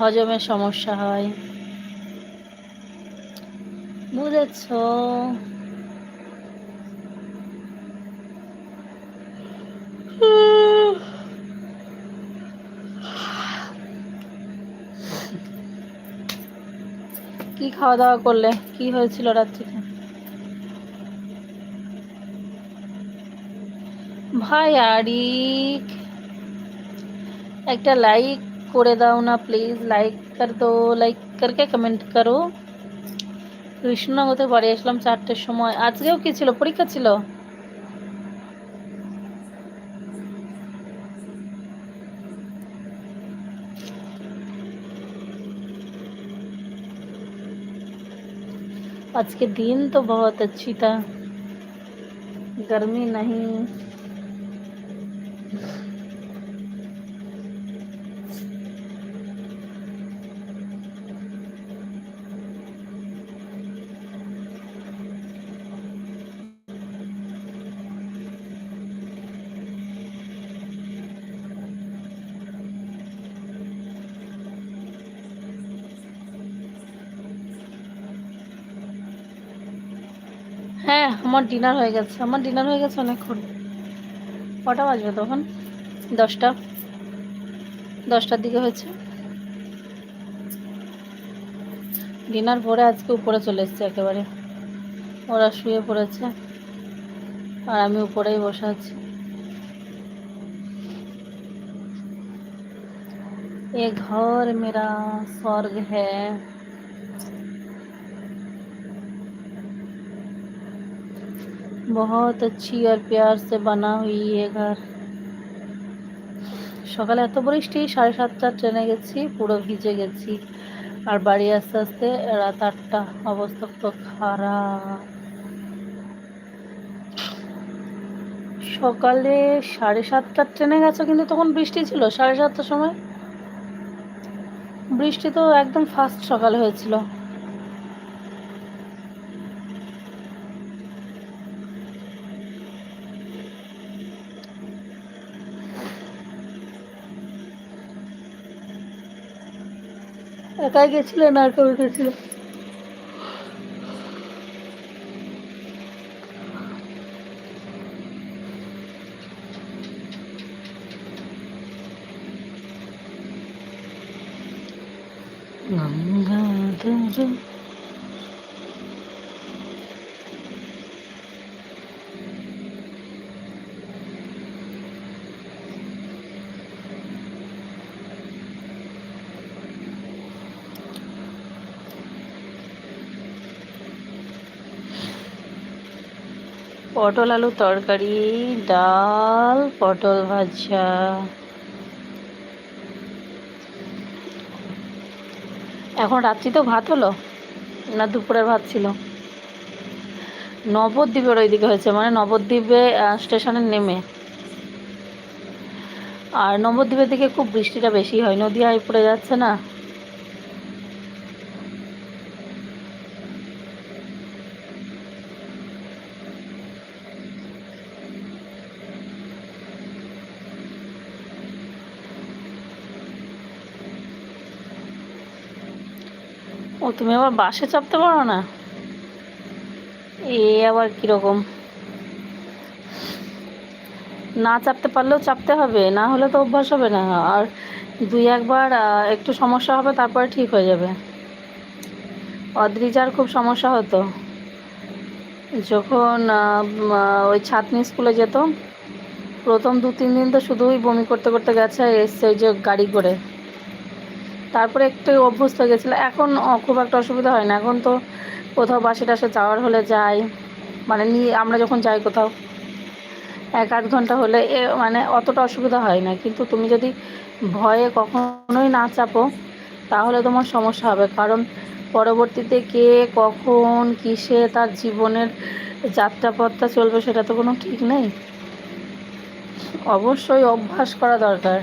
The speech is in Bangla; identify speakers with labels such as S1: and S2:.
S1: হজমের সমস্যা হয়। বুঝেছ? কি খাওয়া দাওয়া করলে? কি হয়েছিল রাত্রিতে? ভাই আরিক, একটা লাইক করে দাও না প্লিজ লাইক কর দো লাইক করকে কমেন্ট করো কৃষ্ণনগর থেকে বাড়ি আসলাম চারটের সময় আজকেও কি ছিল পরীক্ষা ছিল आज के दिन तो बहुत अच्छी था गर्मी नहीं হ্যাঁ আমার ডিনার হয়ে গেছে আমার ডিনার হয়ে গেছে অনেকক্ষণ কটা বাজবে তখন দশটা দশটার দিকে হয়েছে ডিনার পরে আজকে উপরে চলে এসেছে একেবারে ওরা শুয়ে পড়েছে আর আমি উপরেই বসে আছি ये घर मेरा स्वर्ग है बहुत अच्छी और प्यार से बना हुई है घर সকালে এত বৃষ্টি সাড়ে সাতটার ট্রেনে গেছি পুরো ভিজে গেছি আর বাড়ি আস্তে আস্তে রাত আটটা অবস্থা তো খারাপ সকালে সাড়ে সাতটার ট্রেনে গেছো কিন্তু তখন বৃষ্টি ছিল সাড়ে সাতটার সময় বৃষ্টি তো একদম ফার্স্ট সকালে হয়েছিল একাই গেছিলেন আর কেউ গেছিল গঙ্গাধর পটল আলু তরকারি, ডাল, পটল ভাজা। এখন রাত্রি তো ভাত হলো? না দুপুরের ভাত ছিল? নবদ্বীপের ওইদিকে হয়েছে মানে নবদ্বীপে স্টেশনে নেমে। আর নবদ্বীপের দিকে খুব বৃষ্টিটা বেশি হয়। নদীয়ায় পড়ে যাচ্ছে না? ও, তুমি আবার বাসে চাপতে পারো না? এ আবার কীরকম? না চাপতে পারলেও চাপতে হবে, না হলে তো অভ্যাস হবে না। আর দুই একবার একটু সমস্যা হবে, তারপরে ঠিক হয়ে যাবে। অদ্রিজার খুব সমস্যা হতো। যখন ওই ছাতনি স্কুলে যেত, প্রথম দু তিন দিন তো শুধুই বমি করতে করতে গেছে, এসছে ওই যে গাড়ি করে। তারপরে একটু অভ্যস্ত হয়ে গেছিল। এখন খুব একটা অসুবিধা হয় না। এখন তো কোথাও বাসে টাসে যাওয়ার হলে যাই। মানে নিয়ে, আমরা যখন যাই কোথাও, এক আধ ঘণ্টা হলে এ মানে অতটা অসুবিধা হয় না। কিন্তু তুমি যদি ভয়ে কখনোই না চাপো, তাহলে তোমার সমস্যা হবে। কারণ পরবর্তীতে কে, কখন, কিসে তার জীবনের যাত্রাপথটা চলবে সেটা তো কোনো ঠিক নেই। অবশ্যই অভ্যাস করা দরকার।